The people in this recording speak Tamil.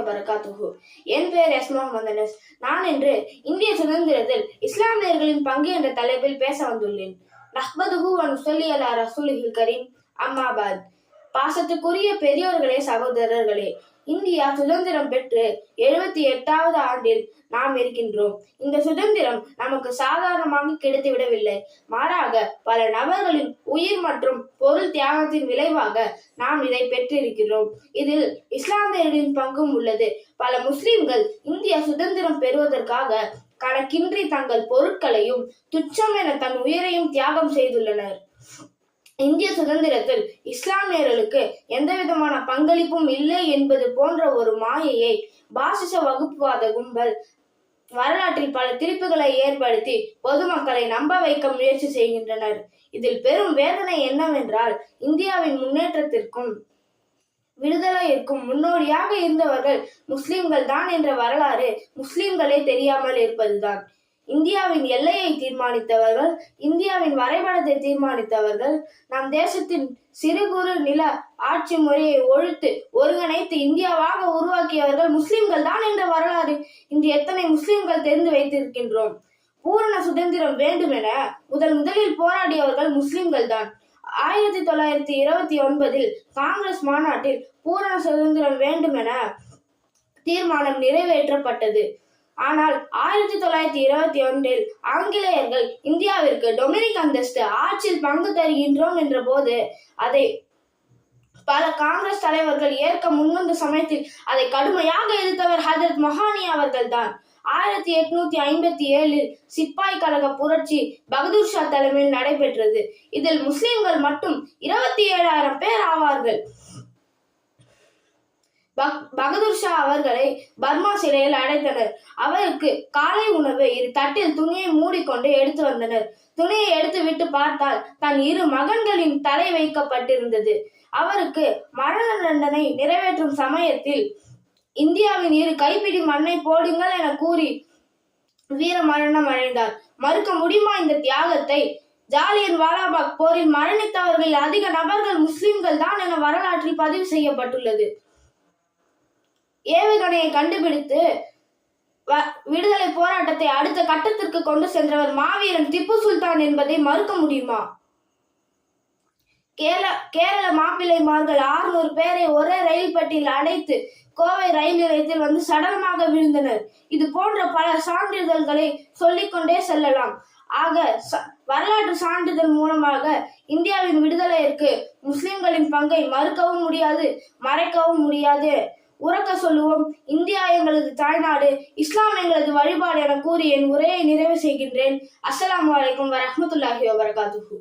வரகாத்துஹு என் பெயர் எஸ் முகமது அனஸ் நான் இன்று இந்திய சுதந்திரத்தில் இஸ்லாமியர்களின் பங்கு என்ற தலைப்பில் பேச வந்துள்ளேன். நஹ்மதுஹு வன் சொல்லி அலா ரசூலிஹில் கரீம். அம்மாபாத். பாசத்துக்குரிய பெரியோர்களே சகோதரர்களே இந்தியா சுதந்திரம் பெற்று எழுபத்தி எட்டாவது ஆண்டில் நாம் இருக்கின்றோம். இந்த சுதந்திரம் நமக்கு சாதாரணமாக கிடைத்துவிடவில்லை மாறாக பல நபர்களின் உயிர் மற்றும் பொருள் தியாகத்தின் விளைவாக நாம் இதை பெற்றிருக்கிறோம். இதில் இஸ்லாமியர்களின் பங்கும் உள்ளது. பல முஸ்லிம்கள் இந்திய சுதந்திரம் பெறுவதற்காக கணக்கின்றி தங்கள் பொருட்களையும் துச்சம் என தன் உயிரையும் தியாகம் செய்துள்ளனர். இந்திய சுதந்திரத்தில் இஸ்லாமியர்களுக்கு எந்த விதமான பங்களிப்பும் இல்லை என்பது போன்ற ஒரு மாயையை பாசிச வகுப்புவாத கும்பல் வரலாற்றில் பல திருப்புகளை ஏற்படுத்தி பொதுமக்களை நம்ப வைக்க முயற்சி செய்கின்றனர். இதில் பெரும் வேதனை என்னவென்றால் இந்தியாவின் முன்னேற்றத்திற்கும் விடுதலையிற்கும் முன்னோடியாக இருந்தவர்கள் முஸ்லிம்கள் தான் என்ற வரலாறு முஸ்லிம்களே தெரியாமல் இருப்பதுதான். இந்தியாவின் எல்லையை தீர்மானித்தவர்கள் இந்தியாவின் வரைபடத்தை தீர்மானித்தவர்கள் நம் தேசத்தின் சிறு குறு நில ஆட்சி முறையை ஒழித்து ஒருங்கிணைத்து இந்தியாவாக உருவாக்கியவர்கள் முஸ்லிம்கள் தான் என்ற வரலாறு இன்று எத்தனை முஸ்லிம்கள் தெரிந்து வைத்திருக்கின்றோம்? பூரண சுதந்திரம் வேண்டுமென முதல் முதலில் போராடியவர்கள் முஸ்லிம்கள் தான். ஆயிரத்தி தொள்ளாயிரத்தி இருபத்தி ஒன்பதில் காங்கிரஸ் மாநாட்டில் பூரண சுதந்திரம் வேண்டுமென தீர்மானம் நிறைவேற்றப்பட்டது. ஆனால் ஆயிரத்தி தொள்ளாயிரத்தி இருபத்தி ஒன்றில் ஆங்கிலேயர்கள் இந்தியாவிற்கு டொமினிக் அந்தஸ்து ஆட்சியில் பங்கு தருகின்றோம் என்ற போது அதை பல காங்கிரஸ் தலைவர்கள் ஏற்க முன்வந்த சமயத்தில் அதை கடுமையாக எதிர்த்தவர் ஹஜரத் மொஹானி அவர்கள்தான். ஆயிரத்தி எட்நூத்தி ஐம்பத்தி ஏழில் சிப்பாய் கழக புரட்சி பகதூர் ஷா தலைமையில் நடைபெற்றது. இதில் முஸ்லிம்கள் மட்டும் இருபத்தி ஏழாயிரம் பேர் ஆவார்கள். பகதூர் ஷா அவர்களை பர்மா சிறையில் அடைத்தனர். அவருக்கு காலை உணவு இரு தட்டில் துணியை மூடிக்கொண்டு எடுத்து வந்தனர். துணியை எடுத்து விட்டு பார்த்தால் தன் இரு மகன்களின் தலை வைக்கப்பட்டிருந்தது. அவருக்கு மரண தண்டனை நிறைவேற்றும் சமயத்தில் இந்தியாவின் இரு கைப்பிடி மண்ணை போடுங்கள் என கூறி வீர மரணம் அடைந்தார். மறுக்க முடியுமா இந்த தியாகத்தை? ஜாலியன் வாலாபாக் போரில் மரணித்தவர்களில் அதிக நபர்கள் முஸ்லிம்கள் தான் என வரலாற்றில் பதிவு செய்யப்பட்டுள்ளது. ஏவுகணையை கண்டுபிடித்து விடுதலை போராட்டத்தை அடுத்த கட்டத்திற்கு கொண்டு சென்றவர் மாவீரன் திப்பு சுல்தான் என்பதை மறுக்க முடியுமா? கேரள கேரள மாப்பிள்ளைமார்கள் ஆறுநூறு பேரை ஒரே ரயில் பெட்டியில் அடைத்து கோவை ரயில் நிலையத்தில் வந்து சடலமாக விழுந்தனர். இது போன்ற பல சான்றிதழ்களை சொல்லிக்கொண்டே செல்லலாம். ஆக ச- வரலாற்று சான்றிதழ் மூலமாக இந்தியாவின் விடுதலையிற்கு முஸ்லிம்களின் பங்கை மறுக்கவும் முடியாது மறைக்கவும் முடியாது. உறக்க சொல்லுவோம். இந்தியா எங்களது தாய்நாடு இஸ்லாம் எங்களது வழிபாடு என கூறி என் உரையை நிறைவு செய்கின்றேன். அஸ்லாம் வலைக்கம் வரமத்துல்லாஹி வபரகாத்துஹு.